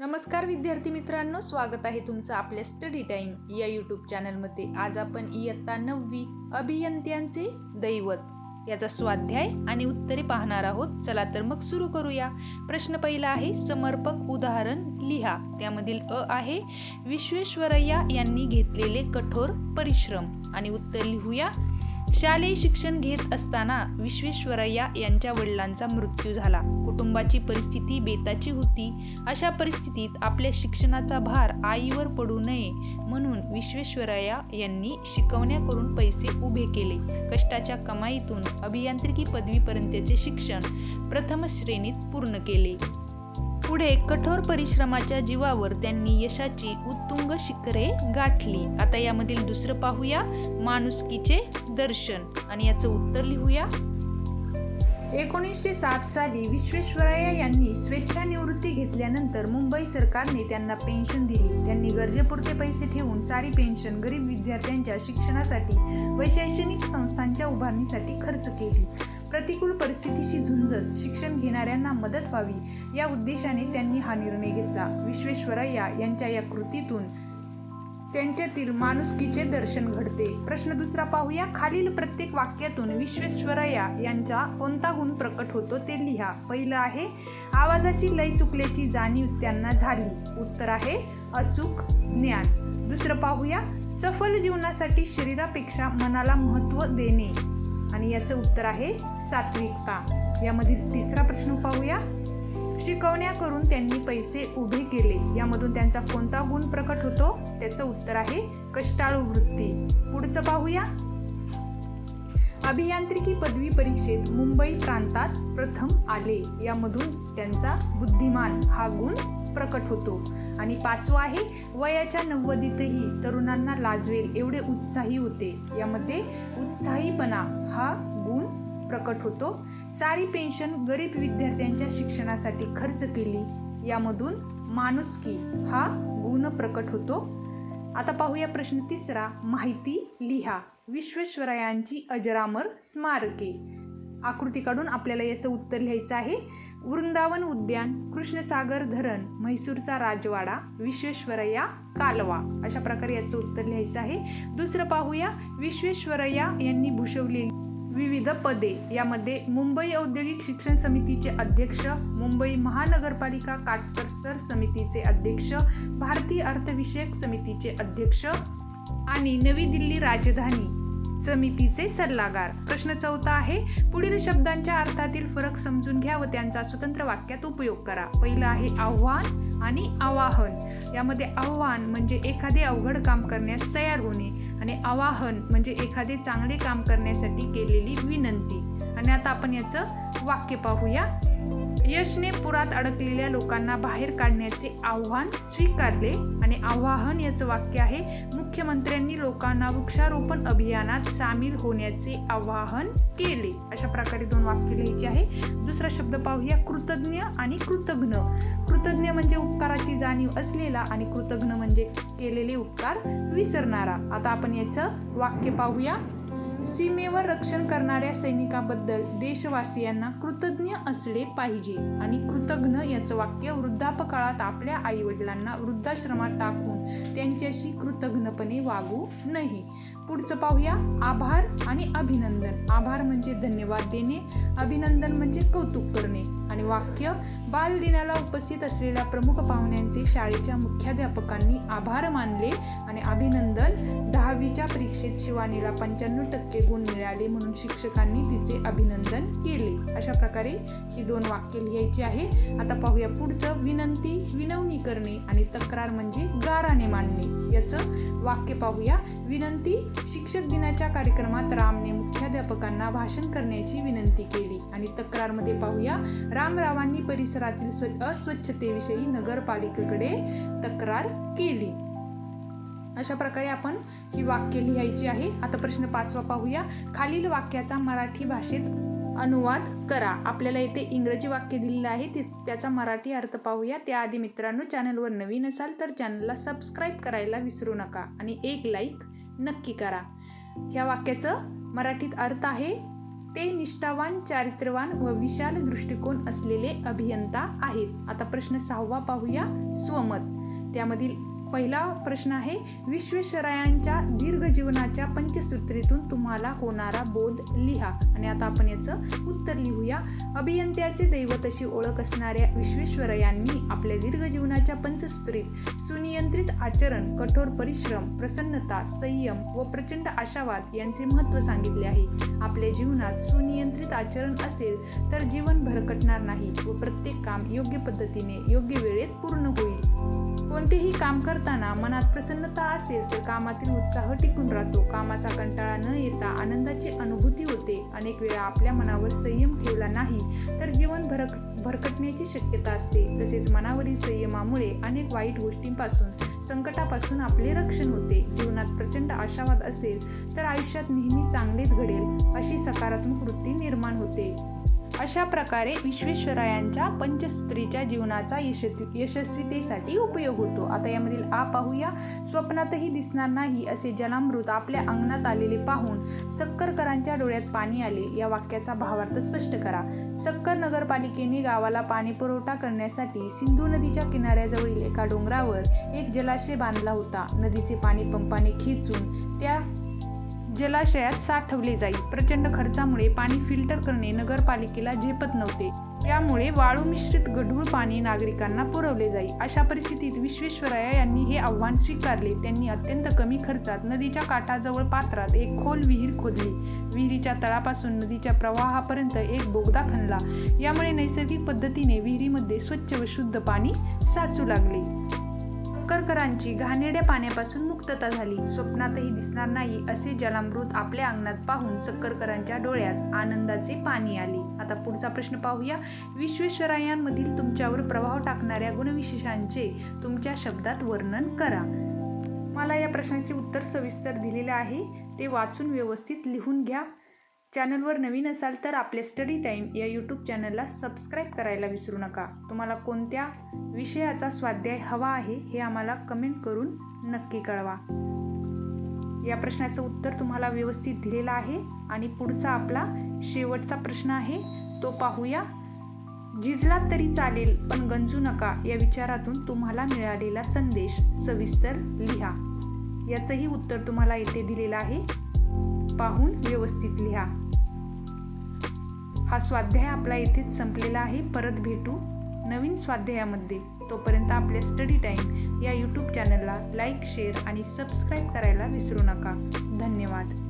नमस्कार विद्यार्थी मित्रांनो स्वागत आहे तुमचं आपल्या स्टडी टाइम या यूट्यूब चॅनलमध्ये आज आपण इयत्ता नववी अभियंत्यांचे दैवत याचा स्वाध्याय आणि उत्तरे पाहणार आहोत. चला तर मग सुरू करूया. प्रश्न पहिला आहे समर्पक उदाहरण लिहा. त्यामधील अ आहे विश्वेश्वरय्या यांनी घेतलेले कठोर परिश्रम. आणि उत्तर लिहूया शालेय शिक्षण घेत असताना विश्वेश्वरय्या यांच्या वडिलांचा मृत्यू झाला. कुटुंबाची परिस्थिती बेताची होती. अशा परिस्थितीत आपल्या शिक्षणाचा भार आईवर पडू नये म्हणून विश्वेश्वरय्या यांनी शिकवण्या करून पैसे उभे केले. कष्टाच्या कमाईतून अभियांत्रिकी पदवीपर्यंतचे शिक्षण प्रथम श्रेणीत पूर्ण केले. पुढे कठोर परिश्रमाच्या जीवावर त्यांनी यशाची उत्तुंग शिखरे गाठली. आता यामधील दुसरं पाहूया. माणुसकीचे दर्शन. आणि याचं उत्तर लिहूया. एकोणीसशे सात साली विश्वेश्वरय्या यांनी स्वेच्छानिवृत्ती घेतल्यानंतर मुंबई सरकारने त्यांना पेन्शन दिली. त्यांनी गरजेपुरते पैसे ठेवून सारी पेन्शन गरीब विद्यार्थ्यांच्या शिक्षणासाठी व शैक्षणिक संस्थांच्या उभारणीसाठी खर्च केली. प्रतिकूल परिस्थितीशी झुंजत शिक्षण घेणाऱ्यांना मदत व्हावी. या उद्देशाने त्यांनी हा निर्णय घेतला. विश्वेश्वरय्या यांच्या या कृतीतून त्यांच्यातील माणुसकीचे दर्शन घडते. प्रश्न दुसरा पाहूया. खालील प्रत्येक वाक्यातून विश्वेश्वरय्या यांचा कोणता गुण प्रकट होतो ते लिहा. पहिलं आहे आवाजाची लय चुकल्याची जाणीव त्यांना झाली. उत्तर आहे अचूक ज्ञान. दुसरं पाहूया सफल जीवनासाठी शरीरापेक्षा मनाला महत्त्व देणे. आणि याचं उत्तर आहे सात्विकता. यामधील तिसरा प्रश्न पाहूया. शिकवण्या करून त्यांनी पैसे उभे केले. यामधून त्यांचा कोणता गुण प्रकट होतो? त्याचं उत्तर आहे कष्टाळू वृत्ती. पुढचं पाहूया. अभियांत्रिकी पदवी परीक्षेत मुंबई प्रांतात प्रथम आले. यामधून त्यांचा बुद्धिमान हा गुण प्रकट होतो. आणि पाचवा आहे वयाच्या नव्वदीतही तरुणांना लाजवेल एवढे उत्साही होते. यामध्ये उत्साहीपणा हा गुण प्रकट होतो. सारी पेन्शन गरीब विद्यार्थ्यांच्या शिक्षणासाठी खर्च केली. यामधून माणुसकी हा गुण प्रकट होतो. आता पाहूया प्रश्न तिसरा माहिती लिहा. विश्वेश्वरायांची अजरामर स्मारके. आकृती काढून आपल्याला याचं उत्तर लिहायचं आहे. वृंदावन उद्यान कृष्णसागर धरण म्हैसूरचा राजवाडा विश्वेश्वरय्या कालवा. अशा प्रकारे याचं उत्तर लिहायचं आहे. दुसरं पाहूया विश्वेश्वरय्या यांनी भूषवलेली विविध पदे. यामध्ये मुंबई औद्योगिक शिक्षण समितीचे अध्यक्ष मुंबई महानगरपालिका काटकसर समितीचे अध्यक्ष भारतीय अर्थविषयक समितीचे अध्यक्ष आणि नवी दिल्ली राजधानी समितीचे सल्लागार. प्रश्न चौथा आहे पुढील शब्दांच्या अर्थातील फरक समजून घ्या व त्यांचा स्वतंत्र वाक्यात उपयोग करा. पहिलं आहे आव्हान आणि आवाहन. यामध्ये आव्हान म्हणजे एखादे अवघड काम करण्यास तयार होणे आणि आवाहन म्हणजे एखादे चांगले काम करण्यासाठी केलेली विनंती. आणि आता आपण याचं वाक्य पाहूया. यशने पुरात अडकलेल्या लोकांना बाहेर काढण्याचे आव्हान स्वीकारले आणि आवाहन याचं वाक्य आहे मुख्यमंत्र्यांनी लोकांना वृक्षारोपण अभियानात सामील होण्याचे आवाहन केले. अशा प्रकारे दोन वाक्य लिहायची आहे. दुसरा शब्द पाहूया कृतज्ञ आणि कृतज्ञ कृतज्ञ म्हणजे उपकाराची जाणीव असलेला आणि कृतज्ञ म्हणजे केलेले उपकार विसरणारा. आता आपण याचं वाक्य पाहूया. सीमेवर रक्षण करणाऱ्या सैनिकाबद्दल देशवासियांना कृतज्ञ असले पाहिजे आणि कृतज्ञ याचं वाक्य वृद्धापकाळात आपल्या आईवडिलांना वृद्धाश्रमात टाकून त्यांच्याशी कृतज्ञपणे वागू नये पुढचं पाहूया. आभार आणि अभिनंदन. आभार म्हणजे धन्यवाद देणे अभिनंदन म्हणजे कौतुक करणे. आणि वाक्य बालदिनाला उपस्थित असलेल्या प्रमुख पाहुण्यांचे शाळेच्या मुख्याध्यापकांनी आभार मानले आणि अभिनंदन. दहावीच्या परीक्षेत शिवानीला पंच्याण्णव टक्के गुण मिळाले म्हणून शिक्षकांनी तिचे अभिनंदन केले. अशा प्रकारे ही दोन वाक्य लिहायची आहे. आता पाहूया पुढचं. विनंती विनवणी करणे आणि तक्रार म्हणजे गाराने मांडणे. याचं वाक्य पाहूया. विनंती शिक्षक दिनाच्या कार्यक्रमात रामने मुख्याध्यापकांना भाषण करण्याची विनंती केली. आणि तक्रारमध्ये पाहूया. रामरावांनी परिसरातील स्व अस्वच्छतेविषयी नगरपालिकेकडे तक्रार केली. अशा प्रकारे आपण ही वाक्य लिहायची आहे. आता प्रश्न पाचवा पाहूया. खालील वाक्याचा मराठी भाषेत अनुवाद करा. आपल्याला येथे इंग्रजी वाक्य दिलेलं आहे. ते त्याचा मराठी अर्थ पाहूया. त्याआधी मित्रांनो चॅनलवर नवीन असाल तर चॅनलला सबस्क्राईब करायला विसरू नका आणि एक लाईक नक्की करा. ह्या वाक्याचं मराठीत अर्थ आहे ते निष्ठावान चारित्र्यवान व विशाल दृष्टिकोन असलेले अभियंता आहेत. आता प्रश्न सहावा पाहूया स्वमत. त्यामधील पहिला प्रश्न आहे विश्वेश्वरायांच्या दीर्घ जीवनाच्या पंचसूत्रीतून तुम्हाला होणारा बोध लिहा. आणि आता आपण याचं उत्तर लिहूया. अभियंत्याचे दैवत अशी ओळख असणाऱ्या विश्वेश्वरयांनी आपल्या दीर्घ जीवनाच्या पंचसूत्रीत सुनियंत्रित आचरण कठोर परिश्रम प्रसन्नता संयम व प्रचंड आशावाद यांचे महत्त्व सांगितले आहे. आपल्या जीवनात सुनियंत्रित आचरण असेल तर जीवन भरकटणार नाही व प्रत्येक काम योग्य पद्धतीने योग्य वेळेत पूर्ण होईल. कोणतेही काम करताना मनात प्रसन्नता असेल तर कामातील उत्साह टिकून राहतो. कामाचा कंटाळा न येता आनंदाची अनुभूती होते. अनेक वेळा आपल्या मनावर संयम ठेवला नाही तर जीवन भरक भरकटण्याची शक्यता असते. तसेच मनावरील संयमामुळे अनेक वाईट गोष्टींपासून संकटापासून आपले रक्षण होते. जीवनात प्रचंड आशावाद असेल तर आयुष्यात नेहमी चांगलेच घडेल अशी सकारात्मक वृत्ती निर्माण होते. अशा प्रकारे विश्वेश्वरायांच्या पंचसूत्रीच्या जीवनाचा यशस्वी यशस्वीतेसाठी उपयोग होतो. आता यामधील आ पाहूया. स्वप्नातही दिसणार नाही असे जलामृत आपल्या अंगणात आलेले पाहून सक्करकरांच्या डोळ्यात पाणी आले. या वाक्याचा भावार्थ स्पष्ट करा. सक्कर नगरपालिकेने गावाला पाणी पुरवठा करण्यासाठी सिंधू नदीच्या किनाऱ्याजवळील एका डोंगरावर एक जलाशय बांधला होता. नदीचे पाणी पंपाने खेचून त्या जलाशयात साठवले जाई प्रचंड खर्चामुळे पाणी फिल्टर करणे नगरपालिकेला झेपत नव्हते. यामुळे वाळू मिश्रित गढूळ पाणी नागरिकांना पुरवले जाई अशा परिस्थितीत विश्वेश्वरय्या यांनी हे आव्हान स्वीकारले. त्यांनी अत्यंत कमी खर्चात नदीच्या काठाजवळ पात्रात एक खोल विहीर खोदली. विहिरीच्या तळापासून नदीच्या प्रवाहापर्यंत एक बोगदा खणला. यामुळे नैसर्गिक पद्धतीने विहिरीमध्ये स्वच्छ व शुद्ध पाणी साचू लागले. सक्करकरांची घाणेड्या पाण्यापासून मुक्तता झाली. स्वप्नातही दिसणार नाही असे जलामृत आपल्या अंगणात पाहून सक्करकरांच्या डोळ्यात आनंदाचे पाणी आले. आता पुढचा प्रश्न पाहूया. विश्वेश्वरायांमधील तुमच्यावर प्रभाव टाकणाऱ्या गुणविशेषांचे तुमच्या शब्दात वर्णन करा. मला या प्रश्नाचे उत्तर सविस्तर दिलेले आहे. ते वाचून व्यवस्थित लिहून घ्या. चॅनलवर नवीन असाल तर आपल्या स्टडी टाईम या यूट्यूब चॅनलला सबस्क्राईब करायला विसरू नका. तुम्हाला कोणत्या विषयाचा स्वाध्याय हवा आहे हे आम्हाला कमेंट करून नक्की कळवा. या प्रश्नाचं उत्तर तुम्हाला व्यवस्थित दिलेलं आहे आणि पुढचा आपला शेवटचा प्रश्न आहे तो पाहूया. झिजला तरी चालेल पण गंजू नका या विचारातून तुम्हाला मिळालेला संदेश सविस्तर लिहा. याचंही उत्तर तुम्हाला येथे दिलेलं आहे. पाहून व्यवस्थित लिहा. हा स्वाध्याय आपला इथेच संपलेला आहे. परत भेटू नवीन स्वाध्यायामध्ये. तोपर्यंत आपल्या स्टडी टाईम या यूट्यूब चॅनलला लाईक शेअर आणि सबस्क्राईब करायला विसरू नका. धन्यवाद.